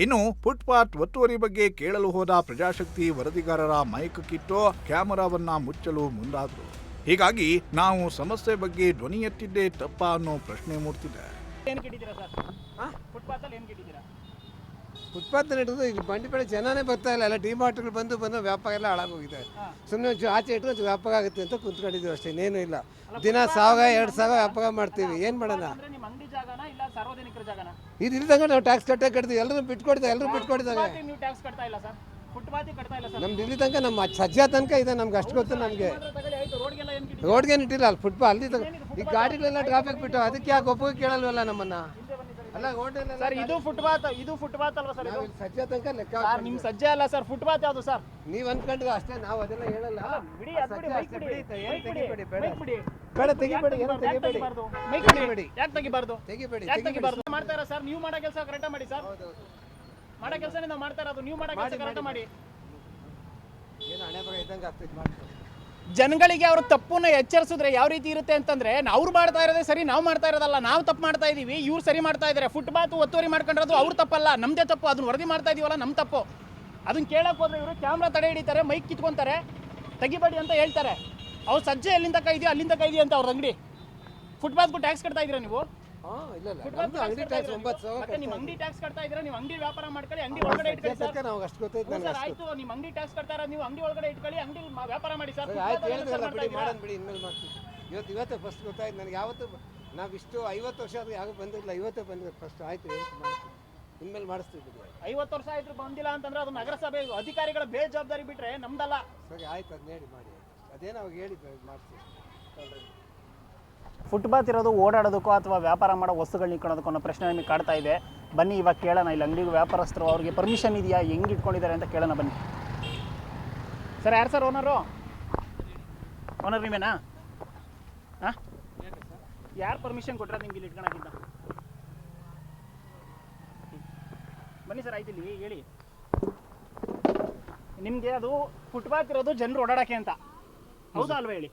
ಇನ್ನು ಫುಟ್ಪಾತ್ ಒತ್ತುವರಿ ಬಗ್ಗೆ ಕೇಳಲು ಹೋದ ಪ್ರಜಾಶಕ್ತಿ ವರದಿಗಾರರ ಮೈಕ್ ಕಿಟ್ಟೋ ಕ್ಯಾಮೆರಾವನ್ನ ಮುಚ್ಚಲು ಮುಂದಾದರು. ಹೀಗಾಗಿ ನಾವು ಸಮಸ್ಯೆ ಬಗ್ಗೆ ಧ್ವನಿ ಎತ್ತಿದ್ದೇ ತಪ್ಪ ಅನ್ನೋ ಪ್ರಶ್ನೆ ಮೂಡ್ತಿದೆ. ಏನ್ ಕಿಟ್ಟಿದ್ದೀರಾ ಸರ್? ಫುಟ್ಪಾತ್ ಅಲ್ಲಿ ಏನ್ ಕಿಟ್ಟಿದ್ದೀರಾ ಫುಟ್ಪಾತ್ ಹಿಡಿದು ಇಲ್ಲಿ ಬಂಡಿಪೇಟೆ ಜನನೇ ಬರ್ತಾ ಇಲ್ಲ. ಎಲ್ಲ ಡಿಮಾರ್ಟ್ಗಳು ಬಂದು ಬಂದು ವ್ಯಾಪಾರ ಎಲ್ಲ ಹಾಳಾಗೋಗಿದೆ. ಸುಮ್ಮನೆ ಒಂಚೂರು ಆಚೆ ಇಟ್ಟು ಒಂಚೂರು ವ್ಯಾಪಾರ ಆಗುತ್ತೆ ಅಂತ ಕುಂತ್ಕೊಂಡಿದ್ದೀವಿ ಅಷ್ಟೇ ಇನ್ನೇನು ಇಲ್ಲ. ದಿನ ಸಾವಿರ ಎರಡು ಸಾವಿರ ವ್ಯಾಪಾರ ಮಾಡ್ತೀವಿ. ಏನು ಮಾಡೋಣ? ಇದು ಇಲ್ದಂಗೆ ನಾವು ಟ್ಯಾಕ್ಸ್ ಕಟ್ಟೇ ಕಟ್ತೀವಿ. ಎಲ್ಲರೂ ಬಿಟ್ಕೊಡ್ತಾರೆ ಎಲ್ಲರೂ ಬಿಟ್ಕೊಡಿದ್ದಾರೆ ಫುಟ್ಪಾತಿಗೆ ನೀವು ಟ್ಯಾಕ್ಸ್ ಕಟ್ತಾ ಇಲ್ಲ ಸರ್. ಫುಟ್ಪಾತಿಗೆ ಕಟ್ತಾ ಇಲ್ಲ ಸರ್. ನಮ್ದು ಇಲ್ಲಿ ತನಕ ನಮ್ಮ ಸಜ್ಜಾ ತನಕ ಇದೆ ನಮ್ಗೆ ಅಷ್ಟು ಗೊತ್ತು ನಮಗೆ. ರೋಡ್ಗೆ ಇಟ್ಟಿಲ್ಲ ಅಲ್ಲಿ ಫುಟ್ಬಾಲ್ ಅಲ್ಲಿ ಈ ಗಾಡಿಗಳೆಲ್ಲ ಟ್ರಾಫಿಕ್ ಬಿಟ್ಟು ಅದಕ್ಕೆ ಯಾಕೆ ಒಪ್ಪಿಗೆ ಕೇಳಲ್ವಲ್ಲ ನಮ್ಮನ್ನ? ಸರ್ ಇದು ಫುಟ್ಪಾತ್ ಇದು ಫುಟ್ಪಾತ್ ಅಲ್ವಾ ಸರ್ ಇದು? ನಾವು ತನಕ ಲೆಕ್ಕ ಸರ್ ನಿಮ್ ಸಜ್ಜೆ ಅಲ್ಲ ಸರ್ ಫುಟ್ಪಾತ್ ಯಾವುದು ಸರ್? ನೀವ್ ಅನ್ಕೊಂಡ್ರೆ ಅಷ್ಟೇ ನಾವು ಅದೆಲ್ಲ ಹೇಳಲ್ಲ. ಬಿಡಿ ಅದ್ ಬಿಡಿ ಮೈಕ್ ಬಿಡಿ ಮೈಕ್ ಬಿಡಿ ಮೈಕ್ ಬಿಡಿ. ಬೇಡ. ತೆಗಿಬೇಡಿ ಏನು ತೆಗಿಬೇಡಿ. ಮೈಕ್. ಬಿಡಿ. ಯಾಕೆ ತೆಗಿಬಾರ್ದು? ತೆಗಿಬೇಡಿ ಯಾಕೆ ತೆಗಿಬಾರ್ದು? ಮಾಡ್ತಾರ ಸರ್ ನೀವು ಮಾಡೋ ಕೆಲಸ ಕರೆಕ್ಟ್ ಮಾಡಿ ಸರ್. ಮಾಡೋ ಕೆಲಸನೇ ನಾವು ಮಾಡ್ತಾರ ಅದು ನೀವು ಮಾಡೋ ಕೆಲಸ ಕರೆಕ್ಟ್ ಮಾಡಿ ಏನು ಹಣೆ ಬಗ್ಗೆ ಇದ್ದಂಗೆ ಆಗ್ತೈತೆ ಮಾಡ್ತೀವಿ ಜನಗಳಿಗೆ ಅವ್ರ ತಪ್ಪನ್ನು ಎಚ್ಚರಿಸಿದ್ರೆ ಯಾವ ರೀತಿ ಇರುತ್ತೆ ಅಂತಂದ್ರೆ ಅವ್ರು ಮಾಡ್ತಾ ಇರೋದೇ ಸರಿ, ನಾವು ಮಾಡ್ತಾ ಇರೋದಲ್ಲ, ನಾವು ತಪ್ಪು ಮಾಡ್ತಾ ಇದೀವಿ, ಇವ್ರು ಸರಿ ಮಾಡ್ತಾ ಇದ್ದಾರೆ ಫುಟ್ಪಾತ್ ಒತ್ತುವರಿ ಮಾಡ್ಕೊಂಡಿರೋದು ಅವ್ರ ತಪ್ಪಲ್ಲ, ನಮ್ದೇ ತಪ್ಪು, ಅದನ್ನ ವರದಿ ಮಾಡ್ತಾ ಇದೀವಲ್ಲ ನಮ್ಮ ತಪ್ಪು. ಅದನ್ನ ಕೇಳಕ್ ಹೋದ್ರೆ ಇವರು ಕ್ಯಾಮ್ರಾ ತಡೆ ಹಿಡಿತಾರೆ, ಮೈಕ್ ಕಿತ್ಕೊಂತಾರೆ, ತೆಗಿಬೇಡಿ ಅಂತ ಹೇಳ್ತಾರೆ. ಅವ್ರು ಸಜ್ಜೆ ಎಲ್ಲಿಂದ ಕೈದಿ ಅಲ್ಲಿಂದ ಇದೆಯಾ ಅಂತ ಅವ್ರ ಅಂಗಡಿ. ಫುಟ್ಪಾತ್ಗೂ ಟ್ಯಾಕ್ಸ್ ಕಟ್ತಾ ಇದೀರಾ ನೀವು? ಹಾಂ ಇಲ್ಲ ಇಲ್ಲ. ನಮ್ದು ಅಂಗಡಿ ಟ್ಯಾಕ್ಸ್ ಒಂಬತ್ತು ಸಾವಿರ ಮತ್ತೆ ನಿಮ್ಮ ಅಂಗಡಿ ಟ್ಯಾಕ್ಸ್ ಕಟ್ತಾ ಇದ್ದೀರಾ? ನೀವು ಅಂಗಡಿ ವ್ಯಾಪಾರ ಮಾಡ್ಕೊಳ್ಳಿ ಅಂಗಡಿ ಒಳಗಡೆ ಇಟ್ಕೊಳ್ಳಿ ಸರ್ ತನಕ ನಾವು ಅಷ್ಟು ಗೊತ್ತೈತೆ ಹ್ಞೂ ಸರ್ ಆಯ್ತು ನಿಮ್ಮ ಅಂಗಡಿ ಟ್ಯಾಕ್ಸ್ ಕಟ್ತಾ ಇರೋದು ನೀವು ಅಂಗಡಿ ಒಳಗಡೆ ಇಟ್ಕೊಳ್ಳಿ ಅಂಗಡಿ ವ್ಯಾಪಾರ ಮಾಡಿ ಸರ್. ಸರಿ ಆಯ್ತು ಮಾಡ್ತಾ ಬಿಡಿ? ಮಾಡೋಣ ಬಿಡಿ ಇನ್ಮೇಲೆ ಮಾಡ್ತೀವಿ ಇವತ್ತು ಇವತ್ತೇ ಫಸ್ಟ್ ಗೊತ್ತಾಯ್ತು ನನಗೆ. ಯಾವತ್ತು ನಾವು ಇಷ್ಟು ಐವತ್ತು ವರ್ಷ ಆದ್ರೂ ಯಾವಾಗ ಬಂದಿಲ್ಲ. ಇವತ್ತೇ ಬಂದಿದೆ ಫಸ್ಟ್ ಆಯ್ತು ಏನು ಮಾಡ್ತೀವಿ ಇನ್ಮೇಲೆ ಮಾಡಿಸ್ತೀವಿ ಬಿಡಿ. ಐವತ್ತು ವರ್ಷ ಆಯ್ತು ಬಂದಿಲ್ಲ ಅಂತಂದ್ರೆ ಅದು ನಗರಸಭೆ ಅಧಿಕಾರಿಗಳ ಬೇಜವಾಬ್ದಾರಿ ಬಿಟ್ರೆ ನಮ್ದಲ್ಲ ಸರಿ ಆಯ್ತು ಅದನ್ನ ಹೇಳಿ ಮಾಡಿ. ಅದೇನು ಅವಾಗ ಹೇಳಿ ಮಾಡ್ತೀವಿ. ಫುಟ್ಪಾತ್ ಇರೋದು ಓಡಾಡೋದಕ್ಕೋ ಅಥವಾ ವ್ಯಾಪಾರ ಮಾಡೋ ವಸ್ತುಗಳನ್ನ ಇಟ್ಕೊಳ್ಳೋದಕ್ಕೋ ಅನ್ನೋ ಪ್ರಶ್ನೆ ನಿಮಗೆ ಕಾಡ್ತಾ ಇದೆ. ಬನ್ನಿ, ಇವಾಗ ಕೇಳೋಣ. ಇಲ್ಲಿ ಅಂಗಡಿಗೂ ವ್ಯಾಪಾರಸ್ಥರು ಅವ್ರಿಗೆ ಪರ್ಮಿಷನ್ ಇದೆಯಾ? ಹೆಂಗೆ ಇಟ್ಕೊಂಡಿದ್ದಾರೆ ಅಂತ ಕೇಳೋಣ ಬನ್ನಿ. ಸರ್, ಯಾರು ಸರ್ ಓನರು ಓನರ್ ನೀವೇನಾ? ಹಾಂ ಯಾರು ಪರ್ಮಿಷನ್ ಕೊಟ್ಟರೆ ನಿಮ್ಗೆ ಇಲ್ಲಿ ಇಟ್ಕೊಳಕ್ಕಿಂತ ಬನ್ನಿ ಸರ್, ಆಯ್ತು ಇಲ್ಲಿ, ಹೇಳಿ. ನಿಮಗೆ ಅದು ಫುಟ್ಪಾತ್ ಇರೋದು ಜನರು ಓಡಾಡೋಕ್ಕೆ ಅಂತ. ಹೌದಾ ಅಲ್ವಾ ಹೇಳಿ?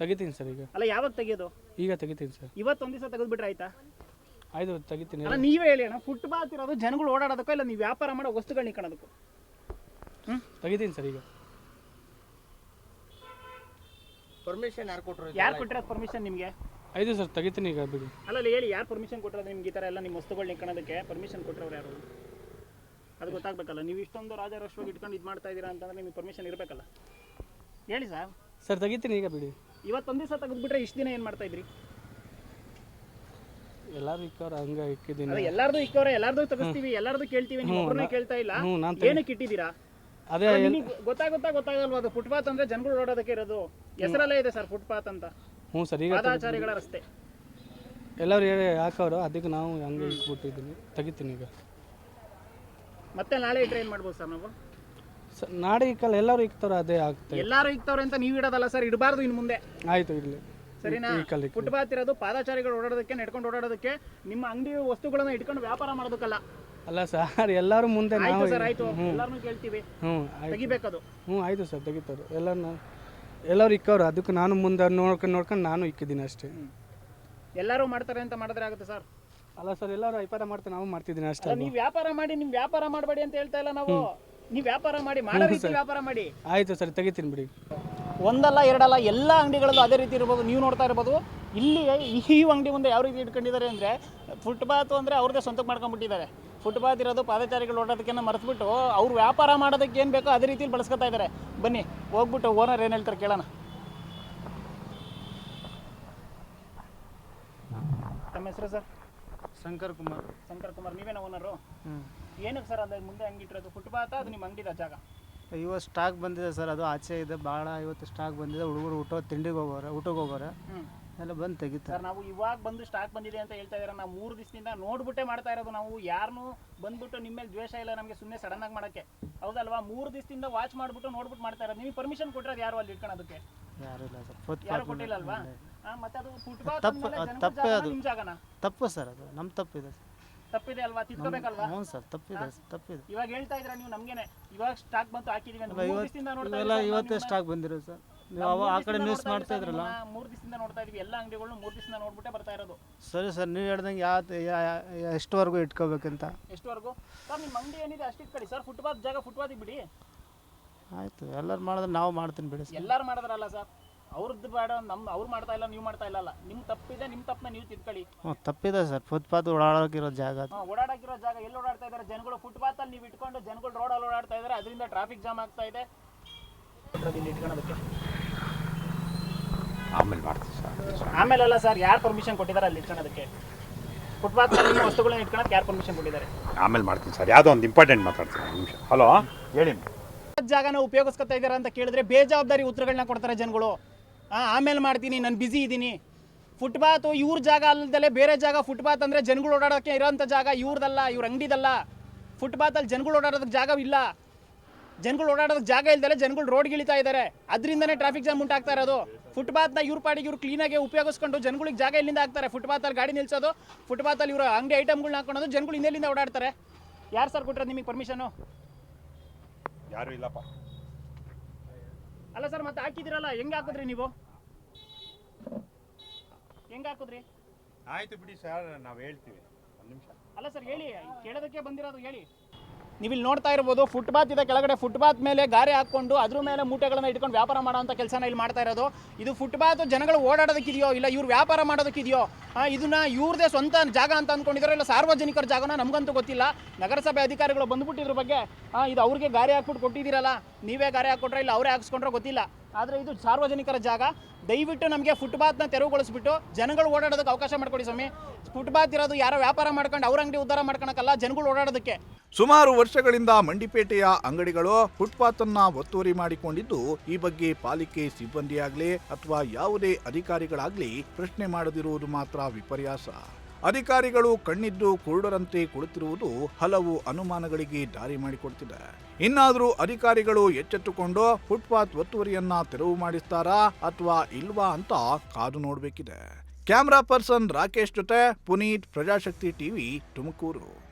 ತೆಗಿತೀನಿ ಸರ್ ಈಗ. ಅಲ್ಲ ಯಾವಾಗ ತೆಗೆಯೋದು? ಈಗ ತೆಗಿತೀನಿ ಸರ್. ಇವತ್ತೊಂದು ದಿವಸ ತೆಗೆದ್ಬಿಟ್ರೆ ಆಯ್ತಾ? ಆಯ್ತು ತೆಗಿತೀನಿ. ಅಲ್ಲ ನೀವೇ ಹೇಳಿ ಅಣ್ಣ. ಫುಟ್ಪಾತ್ ಇರೋದು ಜನಗಳು ಓಡಾಡೋದಕ್ಕೋ ಇಲ್ಲ ನೀವು ವ್ಯಾಪಾರ ಮಾಡೋ ವಸ್ತುಗಳನ್ನ ಹ್ಞೂ ತೆಗಿತೀನಿ ಸರ್ ಈಗ. ಪರ್ಮಿಷನ್ ಯಾರು ಕೊಟ್ಟರು ಯಾರು ಕೊಟ್ಟಿರೋದು ಪರ್ಮಿಷನ್ ನಿಮಗೆ? ಆಯ್ತು ಸರ್ ತೆಗಿತೀನಿ ಈಗ ಬಿಡಿ. ಅಲ್ಲಲ್ಲಿ ಹೇಳಿ ಯಾರು ಪರ್ಮಿಷನ್ ಕೊಟ್ಟಿರೋದು ನಿಮ್ಗೆ ಈ ಥರ ಎಲ್ಲ ನಿಮ್ಮ ವಸ್ತುಗಳು ಇಟ್ಕೊಳ್ಳೋದಕ್ಕೆ ಪರ್ಮಿಷನ್ ಕೊಟ್ಟಿರೋರು ಯಾರು? ಅದು ಗೊತ್ತಾಗಬೇಕಲ್ಲ ನೀವು ಇಷ್ಟೊಂದು ರಾಜಾರೋಷವಾಗಿ ಇಟ್ಕೊಂಡು ಇದು ಮಾಡ್ತಾ ಇದ್ದೀರಾ ಅಂತಂದ್ರೆ ನಿಮಗೆ ಪರ್ಮಿಷನ್ ಇರಬೇಕಲ್ಲ. ಹೇಳಿ ಸರ್ ಸರ್ ತೆಗಿತೀನಿ ಈಗ ಬಿಡಿ. ಇವತ್ತೊಂದು ದಿವಸ ತೆಗೆದ್ಬಿಟ್ರೆ ಇಷ್ಟು ದಿನ ಏನು ಮಾಡ್ತಾ ಇದ್ರಿ? ಎಲ್ಲಾರು ಇಕ್ಕವ್ರ ಹಂಗ ಇಕ್ಕಿದ್ದೀನಿ. ಅದೇ ಎಲ್ಲಾರ್ದು ಇಕ್ಕವ್ರೆ ಎಲ್ಲಾರ್ದು ತಗಸ್ತೀವಿ ಎಲ್ಲಾರ್ದು ಕೇಳ್ತೀವಿ ನೀವು ಹ್ಞೂ, ಒಬ್ಬರನ್ನೇ ನಾ- ಕೇಳ್ತಾ ಇಲ್ಲ. ಹ್ಞೂ, ನಾನ್ ತೆಗಿ- ಏನಕ್ಕೆ ಇಟ್ಟಿದ್ದೀರಾ? ಅದೇ ಅಲ್ಲ, ನಿಮಗೆ ಗೊತ್ತಾಗುತ್ತಾ ಗೊತ್ತಾಗಲ್ವಾ ಅದು? ಫುಟ್ಪಾತ್ ಅಂದ್ರೆ ಜನಗಳು ಓಡೋದಕ್ಕೆ ಇರೋದು. ಹೆಸರಲ್ಲೇ ಇದೆ ಸರ್ ಫುಟ್ಪಾತ್ ಅಂತ. ಹ್ಞೂ ಸರ್ ಈಗ ಪಾದಾಚಾರಿಗಳ ರಸ್ತೆ. ಎಲ್ಲರೂ ಹೇಳಿ ಹಾಕವ್ರು ಅದಕ್ಕೆ ನಾವು ಹಂಗೆ ಇಟ್ಬಿಟ್ಟಿದ್ದೀನಿ. ತೆಗಿತೀನಿ ಈಗ. ಮತ್ತೆ ನಾಳೆ ಇಟ್ರೆ ಏನ್ ಮಾಡ್ಬೋದು ಸರ್ ನಾವು? ಸರ್ ನಾಳೆ ಇಕ್ಕಲ್ಲ ಎಲ್ಲರೂ ಇಕ್ತಾರೆ ಅದೇ ಆಗ್ತದೆ ಎಲ್ಲಾರು ಇಕ್ತವ್ರೆ ಅಂತ ನೀವು ಇಡೋದಲ್ಲ ಸರ್ ಇಡಬಾರ್ದು ಇನ್ನು ಮುಂದೆ. ಆಯ್ತು ಇರಲಿ. ಸರಿನಾ? ಇಕ್ಕಲ್ಲ ಇಕ್ಕಲ್ಲ ಫುಟ್ಪಾತ್ ಇರೋದು ಪಾದಾಚಾರಿಗಳು ಓಡಾಡೋದಕ್ಕೆ ನಡ್ಕೊಂಡು ಓಡಾಡೋದಕ್ಕೆ ನಿಮ್ಮ ಅಂಗಡಿ ವಸ್ತುಗಳನ್ನ ಇಟ್ಕೊಂಡು ವ್ಯಾಪಾರ ಮಾಡೋದಕ್ಕಲ್ಲ. ಅಲ್ಲ ಸರ್ ಎಲ್ಲರೂ ಮುಂದೆ ನಾವು ಆಯ್ತು ಸರ್ ಆಯ್ತು. ಹ್ಞೂ ಎಲ್ಲಾರನ್ನೂ ಕೇಳ್ತೀವಿ. ಹ್ಞೂ ಆಯ್ತು. ತೆಗಿಬೇಕದು. ಹ್ಞೂ ಆಯಿತು ಸರ್ ತೆಗಿತಾರೆ ಎಲ್ಲರೂ ಎಲ್ಲರೂ ಇಕ್ಕವ್ರು ಅದಕ್ಕೆ ನಾನು ಮುಂದೆ ನೋಡ್ಕೊಂಡು ನೋಡ್ಕೊಂಡು ನಾನು ಇಕ್ಕಿದ್ದೀನಿ ಅಷ್ಟೇ. ಎಲ್ಲರೂ ಮಾಡ್ತಾರೆ ಅಂತ ಮಾಡಿದ್ರೆ ಆಗುತ್ತೆ ಸರ್. ಅಲ್ಲ ಸರ್ ಎಲ್ಲರೂ ವ್ಯಾಪಾರ ಮಾಡ್ತಾರೆ ನಾವು ಮಾಡ್ತಿದ್ದೀನಿ ಅಷ್ಟೇ ಅಲ್ಲ, ನೀವು ವ್ಯಾಪಾರ ಮಾಡಿ ನಿಮ್ ವ್ಯಾಪಾರ ಮಾಡಬೇಡಿ ಅಂತ ಹೇಳ್ತಾ ಇಲ್ಲ ನಾವು. ನೀವು ವ್ಯಾಪಾರ ಮಾಡಿ ಮಾಡೋ ರೀತಿ ವ್ಯಾಪಾರ ಮಾಡಿ. ಆಯಿತು ಸರ್ ತೆಗಿತೀನಿ ಬಿಡಿ. ಒಂದಲ್ಲ ಎರಡಲ್ಲ ಎಲ್ಲ ಅಂಗಡಿಗಳಲ್ಲೂ ಅದೇ ರೀತಿ ಇರ್ಬೋದು ನೀವು ನೋಡ್ತಾ ಇರ್ಬೋದು. ಇಲ್ಲಿ ಈ ಅಂಗಡಿ ಮುಂದೆ ಯಾವ ರೀತಿ ಇಟ್ಕೊಂಡಿದ್ದಾರೆ ಅಂದರೆ ಫುಟ್ಪಾತ್ ಅಂದರೆ ಅವ್ರದ್ದೇ ಸ್ವಂತಕ್ಕೆ ಮಾಡ್ಕೊಂಡ್ಬಿಟ್ಟಿದ್ದಾರೆ. ಫುಟ್ಪಾತ್ ಇರೋದು ಪಾದಚಾರಿಗಳು ಓಡೋದಕ್ಕೆಲ್ಲ ಮರೆತುಬಿಟ್ಟು ಅವ್ರು ವ್ಯಾಪಾರ ಮಾಡೋದಕ್ಕೆ ಏನು ಬೇಕೋ ಅದೇ ರೀತಿಲಿ ಬಳಸ್ಕೊತಾ ಇದ್ದಾರೆ. ಬನ್ನಿ ಹೋಗ್ಬಿಟ್ಟು ಓನರ್ ಏನು ಹೇಳ್ತಾರೆ ಕೇಳೋಣ. ತಮ್ಮ ಹೆಸರು ಸರ್? ಶಂಕರ್ ಕುಮಾರ್. ಶಂಕರ್ ಕುಮಾರ್ ನೀವೇನ ಓನರು ಹ್ಞೂ ಏನಕ್ಕೆ ಸರ್ ಅಂದ್ರೆ ಮುಂದೆ ಹಂಗೆ ಇಟ್ಟಿರೋದು ಫುಟ್ಪಾತ್ ಅದು ನಿಮ್ಮ ಅಂಗಡಿದ ಜಾಗ? ಇವತ್ತು ಸ್ಟಾಕ್ ಬಂದಿದೆ ಸರ್ ಅದು ಆಚೆ ಇದೆ ಭಾಳ ಇವತ್ತು ಸ್ಟಾಕ್ ಬಂದಿದೆ ಹುಡುಗರು ಊಟ ತಿಂಡಿಗೆ ಹೋಗೋರೆ ಊಟಕ್ಕೆ ಹೋಗೋರೆ. ಎಲ್ಲ ಬಂದು ತೆಗಿತಾರೆ. ಸರ್ ನಾವು ಇವಾಗ ಬಂದು ಸ್ಟಾಕ್ ಬಂದಿದೆ ಅಂತ ಹೇಳ್ತಾ ಇದ್ದಾರೆ ನಾವು ಮೂರು ದಿವಸದಿಂದ ನೋಡ್ಬಿಟ್ಟೆ ಮಾಡ್ತಾ ಇರೋದು ನಾವು ಯಾರನ್ನೂ ಬಂದ್ಬಿಟ್ಟು ನಿಮ್ಮ ಮೇಲೆ ದ್ವೇಷ ಇಲ್ಲ ನಮಗೆ ಸುಮ್ಮನೆ ಸಡನ್ ಆಗಿ ಮಾಡೋಕ್ಕೆ. ಹೌದಲ್ವಾ? ಮೂರು ದಿವಸದಿಂದ ವಾಚ್ ಮಾಡ್ಬಿಟ್ಟು ನೋಡ್ಬಿಟ್ಟು ಮಾಡ್ತಾ ಇರೋದು. ನಿಮಗೆ ಪರ್ಮಿಷನ್ ಕೊಟ್ಟಿರೋದು ಯಾರು ಅಲ್ಲಿ ಅದಕ್ಕೆ? ಯಾರು ಇಲ್ಲ ಸರ್ ಯಾರು ಫುಟ್ಪಾತ್ ಕೊಟ್ಟಿಲ್ಲ ಅಲ್ವಾ? ಆ, ಮತ್ತೆ ಅದು ಫುಟ್ಪಾತ್ ತಪ್ಪು- ಅದು ತಪ್ಪೇ ಅದು. ನಿಮ್ಮ ಜಾಗನ? ತಪ್ಪು ಸರ್ ಅದು ನಮ್ಮ ತಪ್ಪಿದೆ ತಪ್ಪಿದೆ ಅಲ್ವಾ? ತಿದ್ಕೋಬೇಕಲ್ವಾ? ಹ್ಞೂ ಸರ್ ತಪ್ಪಿದೆ ತಪ್ಪಿದೆ. ಇವಾಗ ಹೇಳ್ತಾ ಇದ್ರ ನೀವು ನಮಗೇನೆ? ಇವಾಗ ಸ್ಟಾಕ್ ಬಂತು ಹಾಕಿದೀವಿ ಅಂತ. ಅಲ್ಲ, ಮೂರು ಇವತ್ತು ದಿವಸದಿಂದ ನೋಡ್ತಾ ಇವೆಲ್ಲ ಇದ್ದೀವಿ ಇವತ್ತೇ ಸರ್ ಸ್ಟಾಕ್ ಬಂದಿರೋದು ಸರ್. ನೀವು ಅವ ಆ ಕಡೆ ನ್ಯೂಸ್ ಮಾಡ್ತಾ ಇದ್ರಲ್ಲ? ಮೂರು ದಿವಸದಿಂದ ನೋಡ್ತಾ ಇದೀವಿ ಎಲ್ಲ ಅಂಗಡಿಗಳನ್ನ ಮೂರು ದಿವಸದಿಂದ ನೋಡ್ಬಿಟ್ಟೆ ಬರ್ತಾ ಇರೋದು. ಸರಿ ಸರ್ ನೀವು ಹೇಳ್ದಂಗೆ ಯಾವ ಎಷ್ಟುವರೆಗೂ ಇಟ್ಕೋಬೇಕಂತ? ಎಷ್ಟುವರೆಗೂ? ಸರ್ ನಿಮ್ಮ ಅಂಗಡಿ ಏನಿದೆ ಅಷ್ಟಿಟ್ ಕಡಿ? ಸರ್ ಫುಟ್ಪಾತ್ ಜಾಗ ಫುಟ್ಪಾತಿಗೆ ಬಿಡಿ. ಆಯಿತು ಎಲ್ಲರೂ ಮಾಡಿದ್ರೆ ನಾವು ಮಾಡ್ತೀನಿ ಬಿಡಿ ಎಲ್ಲರೂ ಮಾಡಿದ್ರಲ್ಲ ಸರ್. ಅವ್ರದ್ದು ಬೇಡ ನಮ್ಮ ಅವ್ರು ಮಾಡ್ತಾ ಇಲ್ಲ ನೀವು ಮಾಡ್ತಾ ಇಲ್ಲ ನಿಮ್ ತಪ್ಪಿದೆ ನಿಮ್ಮ ತಪ್ಪನ್ನ ನೀವು ತಿದ್ಕೊಳ್ಳಿ. ಹ್ಞೂ ತಪ್ಪಿದೆ ಸರ್. ಫುಟ್ಪಾತ್ ಓಡಾಡೋಕಿರೋ ಜಾಗ ಅದು. ಹಾ, ಓಡಾಡಕ್ಕಿರೋ ಜಾಗ ಎಲ್ಲಿ ಓಡಾಡ್ತಾ ಇದಾರೆ ಜನಗಳು ಫುಟ್ಪಾತ್ ಅಲ್ಲಿ ನೀವು ಇಟ್ಕೊಂಡು ಜನಗಳು ರೋಡ್ ಅಲ್ಲಿ ಓಡಾಡ್ತಾ ಇದ್ದಾರೆ. ಅದರಿಂದ ಟ್ರಾಫಿಕ್ ಜಾಮ್ ಆಗ್ತಾ ಇದೆ. ಇಲ್ಲಿ ಆಮೇಲೆ ಮಾಡ್ತೀವಿ ಸರ್. ಆಮೇಲೆಲ್ಲ ಸರ್ ಯಾರು ಪರ್ಮಿಷನ್ ಕೊಟ್ಟಿದ್ದಾರೆ ಅಲ್ಲಿ ಇಟ್ಕೊಳ್ಳೋದಕ್ಕೆ? ಫುಟ್ಪಾತ್ ನಿಮ್ಮ ವಸ್ತುಗಳನ್ನ ಇಟ್ಕೊಳಕ್ಕೆ ಯಾರು ಪರ್ಮಿಷನ್ ಕೊಟ್ಟಿದ್ದಾರೆ? ಆಮೇಲೆ ಮಾಡ್ತೀನಿ ಸರ್. ಯಾವುದೋ ಒಂದು ಇಂಪಾರ್ಟೆಂಟ್ ಮಾತಾಡ್ತೀನಿ ಒಂದು ನಿಮಿಷ. ಹಲೋ ಹೇಳಿ ಜಾಗನ ಉಪಯೋಗಿಸ್ಕೊತಾ ಇದ್ದಾರೆ ಅಂತ ಕೇಳಿದ್ರೆ ಬೇಜವಾಬ್ದಾರಿ ಉತ್ತರಗಳನ್ನ ಕೊಡ್ತಾರೆ ಜನಗಳು. ಆಮೇಲೆ ಮಾಡ್ತೀನಿ, ನಾನು ಬ್ಯುಸಿ ಇದ್ದೀನಿ ಫುಟ್ಪಾತ್ ಇವ್ರ ಜಾಗ ಅಲ್ಲದಲ್ಲೇ ಬೇರೆ ಜಾಗ ಫುಟ್ಪಾತ್ ಅಂದರೆ ಜನಗಳು ಓಡಾಡೋಕ್ಕೆ ಇರೋಂಥ ಜಾಗ ಇವ್ರದಲ್ಲ, ಇವ್ರ ಅಂಗಡಿದಲ್ಲ. ಫುಟ್ಪಾತಲ್ಲಿ ಜನಗಳು ಓಡಾಡೋದಕ್ಕೆ ಜಾಗ ಇಲ್ಲ. ಜನಗಳು ಓಡಾಡೋದಕ್ಕೆ ಜಾಗ ಇಲ್ದಲೆ ಜನಗಳು ರೋಡ್ಗೆ ಇಳಿತಾ ಇದ್ದಾರೆ ಅದರಿಂದನೇ ಟ್ರಾಫಿಕ್ ಜಾಮ್ ಉಂಟಾಗ್ತಾ ಇರೋದು. ಫುಟ್ಪಾತ್ನ ಇವ್ರ ಪಾಡಿಗೆ ಇವ್ರು ಕ್ಲೀನಾಗಿ ಉಪಯೋಗಿಸ್ಕೊಂಡು ಜನಗಳಿಗೆ ಜಾಗ ಇಲ್ಲಿಂದ ಹಾಕ್ತಾರೆ. ಫುಟ್ಪಾತಲ್ಲಿ ಗಾಡಿ ನಿಲ್ಸೋದು ಫುಟ್ಪಾತಲ್ಲಿ ಇವರು ಅಂಗಡಿ ಐಟಮ್ಗಳನ್ನ ಹಾಕೊಳ್ಳೋದು ಜನಗಳು ಇನ್ನೆಲ್ಲಿಂದ ಓಡಾಡ್ತಾರೆ? ಯಾರು ಸರ್ ಕೊಟ್ಟರೆ ನಿಮಗೆ ಪರ್ಮಿಷನು ಯಾರು ಇಲ್ಲಪ್ಪ. ಅಲ್ಲ ಸರ್ ಮತ್ತೆ ಹಾಕಿದಿರಲ್ಲ ಹೆಂಗ್ ಹಾಕಿದ್ರಿ ನೀವು? ಹೆಂಗ್ ಹಾಕಿದ್ರಿ? ಆಯ್ತು ಬಿಡಿ ಸರ್ ನಾವು ಹೇಳ್ತೀವಿ. ಒಂದು ನಿಮಿಷ. ಅಲ್ಲ ಸರ್ ಹೇಳಿ ಕೇಳೋದಕ್ಕೆ ಬಂದಿರೋದು ಹೇಳಿ. ನೀವು ಇಲ್ಲಿ ನೋಡ್ತಾ ಇರ್ಬೋದು ಫುಟ್ಪಾತ್ ಇದೆ. ಕೆಳಗಡೆ ಫುಟ್ಪಾತ್ ಮೇಲೆ ಗಾರೆ ಹಾಕೊಂಡು ಅದ್ರ ಮೇಲೆ ಮೂಟೆಗಳನ್ನ ಇಟ್ಕೊಂಡು ವ್ಯಾಪಾರ ಮಾಡೋಂಥ ಕೆಲಸನ ಇಲ್ಲಿ ಮಾಡ್ತಾ ಇರೋದು. ಇದು ಫುಟ್ಪಾತ್ ಜನಗಳು ಓಡಾಡೋದಕ್ಕಿದೆಯೋ ಇಲ್ಲ ಇವ್ರು ವ್ಯಾಪಾರ ಮಾಡೋದಕ್ಕಿದೆಯೋ ಇದನ್ನ ಇವ್ರದೇ ಸ್ವಂತ ಜಾಗ ಅಂತ ಅಂದ್ಕೊಂಡಿದ್ದಾರೆ ಇಲ್ಲ ಸಾರ್ವಜನಿಕರ ಜಾಗನ ನಮಗಂತೂ ಗೊತ್ತಿಲ್ಲ. ನಗರಸಭೆ ಅಧಿಕಾರಿಗಳು ಬಂದ್ಬಿಟ್ಟಿದ್ರ ಬಗ್ಗೆ ಇದು ಅವ್ರಿಗೆ ಗಾರೆ ಹಾಕ್ಬಿಟ್ಟು ಕೊಟ್ಟಿದ್ದೀರಲ್ಲ, ನೀವೇ ಗಾರೆ ಹಾಕ್ಕೊಟ್ರೆ ಇಲ್ಲ ಅವರೇ ಹಾಕ್ಸ್ಕೊಂಡ್ರೆ ಗೊತ್ತಿಲ್ಲ. ಆದರೆ ಇದು ಸಾರ್ವಜನಿಕರ ಜಾಗ. ದಯವಿಟ್ಟು ನಮಗೆ ಫುಟ್ಪಾತ್ನ ತೆರವುಗೊಳಿಸ್ಬಿಟ್ಟು ಜನಗಳು ಓಡಾಡೋದಕ್ಕೆ ಅವಕಾಶ ಮಾಡಿಕೊಡಿ ಸ್ವಾಮಿ. ಫುಟ್ಪಾತ್ ಇರೋದು ಯಾರೋ ವ್ಯಾಪಾರ ಮಾಡ್ಕೊಂಡು ಅವ್ರ ಅಂಗಡಿ ಉದ್ಧಾರ ಮಾಡ್ಕೊಳಕ್ಕಲ್ಲ, ಜನಗಳು ಓಡಾಡೋದಕ್ಕೆ. ಸುಮಾರು ವರ್ಷಗಳಿಂದ ಮಂಡಿಪೇಟೆಯ ಅಂಗಡಿಗಳು ಫುಟ್ಪಾತ್ ಅನ್ನ ಒತ್ತುವರಿ ಮಾಡಿಕೊಂಡಿದ್ದು ಈ ಬಗ್ಗೆ ಪಾಲಿಕೆ ಸಿಬ್ಬಂದಿಯಾಗಲಿ ಅಥವಾ ಯಾವುದೇ ಅಧಿಕಾರಿಗಳಾಗಲಿ ಪ್ರಶ್ನೆ ಮಾಡದಿರುವುದು ಮಾತ್ರ ವಿಪರ್ಯಾಸ. ಅಧಿಕಾರಿಗಳು ಕಣ್ಣಿದ್ದು ಕುರುಡರಂತೆ ಕುಳಿತಿರುವುದು ಹಲವು ಅನುಮಾನಗಳಿಗೆ ದಾರಿ ಮಾಡಿಕೊಡ್ತಿದೆ. ಇನ್ನಾದರೂ ಅಧಿಕಾರಿಗಳು ಎಚ್ಚೆತ್ತುಕೊಂಡು ಫುಟ್ಪಾತ್ ಒತ್ತುವರಿಯನ್ನ ತೆರವು ಮಾಡಿಸ್ತಾರಾ ಅಥವಾ ಇಲ್ವಾ ಅಂತ ಕಾದು ನೋಡಬೇಕಿದೆ. ಕ್ಯಾಮ್ರಾ ಪರ್ಸನ್ ರಾಕೇಶ್ ಜೊತೆ ಪುನೀತ್ ಪ್ರಜಾಶಕ್ತಿ ಟಿವಿ ತುಮಕೂರು.